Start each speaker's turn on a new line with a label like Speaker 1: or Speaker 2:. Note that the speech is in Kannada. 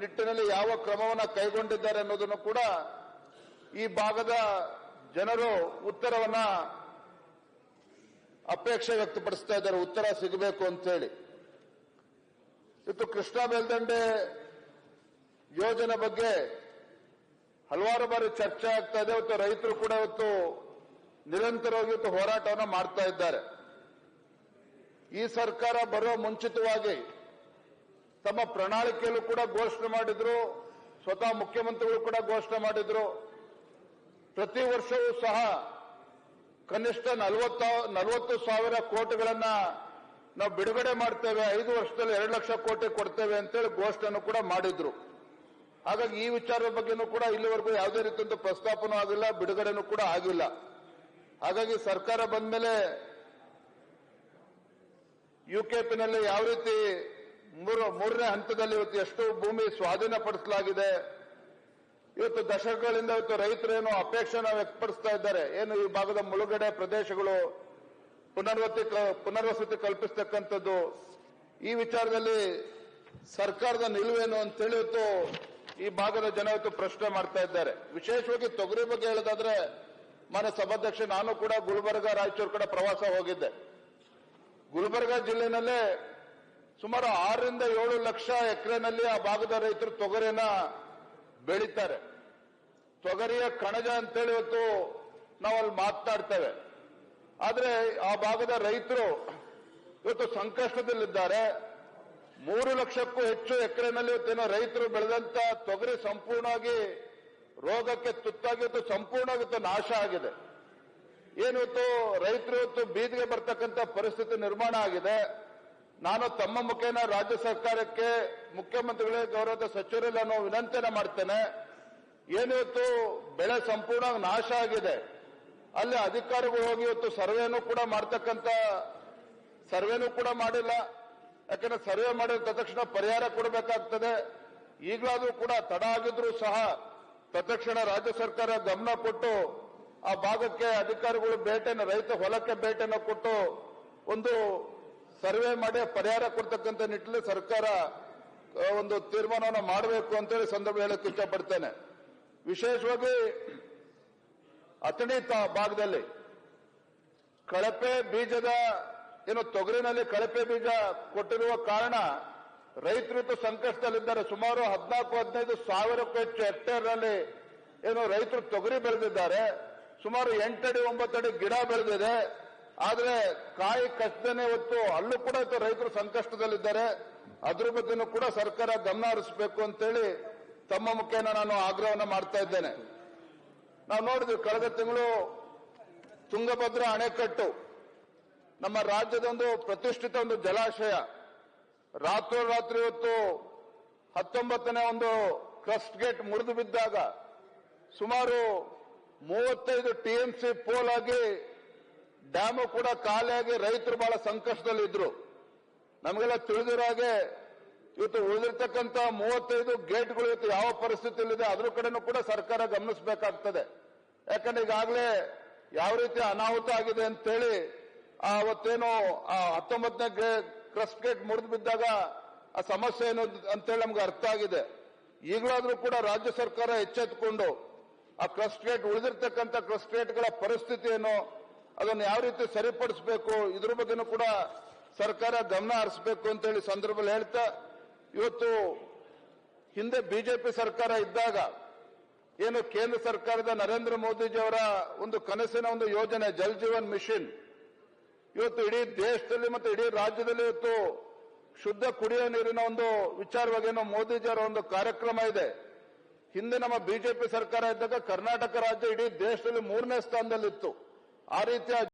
Speaker 1: ನಿಟ್ಟಿನಲ್ಲಿ ಯಾವ ಕ್ರಮವನ್ನು ಕೈಗೊಂಡಿದ್ದಾರೆ ಅನ್ನೋದನ್ನು ಕೂಡ ಈ ಭಾಗದ ಜನರು ಉತ್ತರವನ್ನ ಅಪೇಕ್ಷೆ ವ್ಯಕ್ತಪಡಿಸ್ತಾ ಇದ್ದಾರೆ. ಉತ್ತರ ಸಿಗಬೇಕು ಅಂತೇಳಿ. ಇವತ್ತು ಕೃಷ್ಣಾ ಮೇಲ್ದಂಡೆ ಯೋಜನೆ ಬಗ್ಗೆ ಹಲವಾರು ಬಾರಿ ಚರ್ಚೆ ಆಗ್ತಾ ಇದೆ. ಮತ್ತು ರೈತರು ಕೂಡ ಇವತ್ತು ನಿರಂತರವಾಗಿ ಹೋರಾಟವನ್ನು ಮಾಡ್ತಾ ಇದ್ದಾರೆ. ಈ ಸರ್ಕಾರ ಬರುವ ಮುಂಚಿತವಾಗಿ ತಮ್ಮ ಪ್ರಣಾಳಿಕೆಯಲ್ಲೂ ಕೂಡ ಘೋಷಣೆ ಮಾಡಿದ್ರು, ಸ್ವತಃ ಮುಖ್ಯಮಂತ್ರಿಗಳು ಕೂಡ ಘೋಷಣೆ ಮಾಡಿದ್ರು. ಪ್ರತಿ ವರ್ಷವೂ ಸಹ ಕನಿಷ್ಠ ನಲವತ್ತ, ನಲವತ್ತು ಸಾವಿರ ಕೋಟಿಗಳನ್ನ ನಾವು ಬಿಡುಗಡೆ ಮಾಡ್ತೇವೆ, ಐದು ವರ್ಷದಲ್ಲಿ ಎರಡು ಲಕ್ಷ ಕೋಟಿ ಕೊಡ್ತೇವೆ ಅಂತೇಳಿ ಘೋಷಣೆಯನ್ನು ಕೂಡ ಮಾಡಿದ್ರು. ಹಾಗಾಗಿ ಈ ವಿಚಾರದ ಬಗ್ಗೆನೂ ಕೂಡ ಇಲ್ಲಿವರೆಗೂ ಯಾವುದೇ ರೀತಿಯಂತ ಪ್ರಸ್ತಾಪನೂ ಆಗಿಲ್ಲ, ಬಿಡುಗಡೆನೂ ಕೂಡ ಆಗಿಲ್ಲ. ಹಾಗಾಗಿ ಸರ್ಕಾರ ಬಂದ ಮೇಲೆ ಯುಕೆಪಿನಲ್ಲಿ ಯಾವ ರೀತಿ ಮೂರು, ಮೂರನೇ ಹಂತದಲ್ಲಿ ಇವತ್ತು ಎಷ್ಟು ಭೂಮಿ ಸ್ವಾಧೀನಪಡಿಸಲಾಗಿದೆ. ಇವತ್ತು ದಶಕಗಳಿಂದ ಇವತ್ತು ರೈತರೇನು ಅಪೇಕ್ಷೆನ ವ್ಯಕ್ತಪಡಿಸ್ತಾ ಇದ್ದಾರೆ. ಏನು ಈ ಭಾಗದ ಮುಳುಗಡೆ ಪ್ರದೇಶಗಳು ಪುನರ್ವತಿ ಪುನರ್ವಸತಿ ಕಲ್ಪಿಸ್ತಕ್ಕಂಥದ್ದು. ಈ ವಿಚಾರದಲ್ಲಿ ಸರ್ಕಾರದ ನಿಲುವೇನು ಅಂತೇಳಿ ಇವತ್ತು ಈ ಭಾಗದ ಜನ ಇವತ್ತು ಪ್ರಶ್ನೆ ಮಾಡ್ತಾ ಇದ್ದಾರೆ. ವಿಶೇಷವಾಗಿ ತೊಗರಿ ಬಗ್ಗೆ ಹೇಳೋದಾದ್ರೆ ಮನ ಸಭಾಧ್ಯಕ್ಷ, ನಾನು ಕೂಡ ಗುಲ್ಬರ್ಗ ರಾಯಚೂರು ಕಡೆ ಪ್ರವಾಸ ಹೋಗಿದ್ದೆ. ಗುಲ್ಬರ್ಗ ಜಿಲ್ಲೆನಲ್ಲೇ ಸುಮಾರು ಆರರಿಂದ ಏಳು ಲಕ್ಷ ಎಕರೆನಲ್ಲಿ ಆ ಭಾಗದ ರೈತರು ತೊಗರಿನ ಬೆಳೀತಾರೆ. ತೊಗರಿಯ ಕಣಜ ಅಂತೇಳಿ ಇವತ್ತು ನಾವು ಅಲ್ಲಿ ಮಾತನಾಡ್ತೇವೆ ಆದರೆ ಆ ಭಾಗದ ರೈತರು ಇವತ್ತು ಸಂಕಷ್ಟದಲ್ಲಿದ್ದಾರೆ. ಮೂರು ಲಕ್ಷಕ್ಕೂ ಹೆಚ್ಚು ಎಕರೆನಲ್ಲಿ ಇವತ್ತೇನೋ ರೈತರು ಬೆಳೆದಂತ ತೊಗರಿ ಸಂಪೂರ್ಣವಾಗಿ ರೋಗಕ್ಕೆ ತುತ್ತಾಗಿ ಇವತ್ತು ಸಂಪೂರ್ಣವಾಗಿ ನಾಶ ಆಗಿದೆ. ಏನಿವತ್ತು ರೈತರು ಇವತ್ತು ಬೀದಿಗೆ ಬರ್ತಕ್ಕಂಥ ಪರಿಸ್ಥಿತಿ ನಿರ್ಮಾಣ ಆಗಿದೆ. ನಾನು ತಮ್ಮ ಮುಖೇನ ರಾಜ್ಯ ಸರ್ಕಾರಕ್ಕೆ ಮುಖ್ಯಮಂತ್ರಿಗಳೇ ಗೌರವದ ಸಚಿವರಲ್ಲಿ ನಾನು ವಿನಂತಿಯನ್ನು ಮಾಡ್ತೇನೆ. ಏನಿವತ್ತು ಬೆಳೆ ಸಂಪೂರ್ಣ ನಾಶ ಆಗಿದೆ. ಅಲ್ಲಿ ಅಧಿಕಾರಿಗಳು ಹೋಗಿ ಇವತ್ತು ಸರ್ವೆನೂ ಕೂಡ ಮಾಡ್ತಕ್ಕಂಥ ಸರ್ವೆನೂ ಕೂಡ ಮಾಡಿಲ್ಲ. ಯಾಕಂದ್ರೆ ಸರ್ವೆ ಮಾಡಿದ ತಕ್ಷಣ ಪರಿಹಾರ ಕೊಡಬೇಕಾಗ್ತದೆ. ಈಗಲಾದ್ರೂ ಕೂಡ ತಡ ಆಗಿದ್ರೂ ಸಹ ತತ್ಕ್ಷಣ ರಾಜ್ಯ ಸರ್ಕಾರ ಗಮನ ಕೊಟ್ಟು ಆ ಭಾಗಕ್ಕೆ ಅಧಿಕಾರಿಗಳು ಭೇಟಿಯನ್ನು ರೈತ ಹೊಲಕ್ಕೆ ಭೇಟಿಯನ್ನು ಕೊಟ್ಟು ಒಂದು ಸರ್ವೆ ಮಾಡಿ ಪರಿಹಾರ ಕೊಡ್ತಕ್ಕಂಥ ನಿಟ್ಟಿನಲ್ಲಿ ಸರ್ಕಾರ ಒಂದು ತೀರ್ಮಾನವನ್ನು ಮಾಡಬೇಕು ಅಂತೇಳಿ ಸಂದರ್ಭ ಹೇಳಕ್ಕೆ ಇಷ್ಟಪಡ್ತೇನೆ. ವಿಶೇಷವಾಗಿ ಅಥಣಿ ಭಾಗದಲ್ಲಿ ಕಳಪೆ ಬೀಜದ, ಏನು ತೊಗರಿನಲ್ಲಿ ಕಳಪೆ ಬೀಜ ಕೊಟ್ಟಿರುವ ಕಾರಣ ರೈತರು ಸಂಕಷ್ಟದಲ್ಲಿದ್ದಾರೆ. ಸುಮಾರು ಹದಿನಾಲ್ಕು, ಹದಿನೈದು ಸಾವಿರಕ್ಕೂ ಹೆಚ್ಚು ಹೆಕ್ಟೇರ್ನಲ್ಲಿ ಏನು ರೈತರು ತೊಗರಿ ಬೆಳೆದಿದ್ದಾರೆ. ಸುಮಾರು ಎಂಟಡಿ, ಒಂಬತ್ತಡಿ ಗಿಡ ಬೆಳೆದಿದೆ. ಆದ್ರೆ ಕಾಯಿ ಕಷ್ಟನೇ ಹೊತ್ತು ಅಲ್ಲೂ ಕೂಡ ರೈತರು ಸಂಕಷ್ಟದಲ್ಲಿದ್ದಾರೆ. ಅದ್ರ ಬಗ್ಗೆನೂ ಕೂಡ ಸರ್ಕಾರ ಗಮನ ಹರಿಸಬೇಕು ಅಂತೇಳಿ ತಮ್ಮ ಮುಖೇನ ನಾನು ಆಗ್ರಹವನ್ನು ಮಾಡ್ತಾ ಇದ್ದೇನೆ. ನಾವು ನೋಡಿದ್ವಿ, ಕಳೆದ ತಿಂಗಳು ತುಂಗಭದ್ರಾ ಅಣೆಕಟ್ಟು, ನಮ್ಮ ರಾಜ್ಯದ ಒಂದು ಪ್ರತಿಷ್ಠಿತ ಒಂದು ಜಲಾಶಯ ರಾತ್ರೋರಾತ್ರಿ ಹೊತ್ತು ಹತ್ತೊಂಬತ್ತನೇ ಒಂದು ಕ್ರಸ್ಟ್ ಗೇಟ್ ಮುರಿದು ಬಿದ್ದಾಗ ಸುಮಾರು ಮೂವತ್ತೈದು ಟಿಎಂಸಿ ಪೋಲ್ ಆಗಿ ಡ್ಯಾಮು ಕೂಡ ಖಾಲಿಯಾಗಿ ರೈತರು ಬಹಳ ಸಂಕಷ್ಟದಲ್ಲಿದ್ರು. ನಮಗೆಲ್ಲ ತಿಳಿದಿರೋ ಹಾಗೆ ಇವತ್ತು ಉಳಿದಿರ್ತಕ್ಕಂಥ ಮೂವತ್ತೈದು ಗೇಟ್ಗಳು ಇವತ್ತು ಯಾವ ಪರಿಸ್ಥಿತಿಯಲ್ಲಿದೆ ಅದ್ರ ಕಡೆನೂ ಕೂಡ ಸರ್ಕಾರ ಗಮನಿಸಬೇಕಾಗ್ತದೆ. ಯಾಕಂದ್ರೆ ಈಗಾಗಲೇ ಯಾವ ರೀತಿ ಅನಾಹುತ ಆಗಿದೆ ಅಂತೇಳಿ, ಆ ಹತ್ತೊಂಬತ್ತನೇ ಕ್ರಸ್ ಗೇಟ್ ಮುರಿದು ಬಿದ್ದಾಗ ಆ ಸಮಸ್ಯೆ ಏನು ಅಂತೇಳಿ ನಮ್ಗೆ ಅರ್ಥ ಆಗಿದೆ. ಈಗಲಾದ್ರೂ ಕೂಡ ರಾಜ್ಯ ಸರ್ಕಾರ ಎಚ್ಚೆತ್ತುಕೊಂಡು ಆ ಕ್ರಸ್ ಗೇಟ್ ಉಳಿದಿರ್ತಕ್ಕಂಥ ಕ್ರಸ್ ಗೇಟ್ಗಳ ಪರಿಸ್ಥಿತಿ ಏನು ಅದನ್ನು ಯಾವ ರೀತಿ ಸರಿಪಡಿಸಬೇಕು? ಇದ್ರ ಬಗ್ಗೆನೂ ಕೂಡ ಸರ್ಕಾರ ಗಮನ ಹರಿಸಬೇಕು ಅಂತೇಳಿ ಸಂದರ್ಭದಲ್ಲಿ ಹೇಳ್ತಾ, ಇವತ್ತು ಹಿಂದೆ ಬಿಜೆಪಿ ಸರ್ಕಾರ ಇದ್ದಾಗ ಏನು ಕೇಂದ್ರ ಸರ್ಕಾರದ ನರೇಂದ್ರ ಮೋದಿಜಿಯವರ ಒಂದು ಕನಸಿನ ಒಂದು ಯೋಜನೆ, ಜಲ್ ಜೀವನ್ ಮಿಷನ್. ಇವತ್ತು ಇಡೀ ದೇಶದಲ್ಲಿ ಮತ್ತು ಇಡೀ ರಾಜ್ಯದಲ್ಲಿ ಇವತ್ತು ಶುದ್ಧ ಕುಡಿಯುವ ನೀರಿನ ಒಂದು ವಿಚಾರವಾಗಿ ಏನೋ ಮೋದಿಜಿಯವರ ಒಂದು ಕಾರ್ಯಕ್ರಮ ಇದೆ. ಹಿಂದೆ ನಮ್ಮ ಬಿಜೆಪಿ ಸರ್ಕಾರ ಇದ್ದಾಗ ಕರ್ನಾಟಕ ರಾಜ್ಯ ಇಡೀ ದೇಶದಲ್ಲಿ ಮೂರನೇ ಸ್ಥಾನದಲ್ಲಿತ್ತು. ಆ ರೀತಿಯ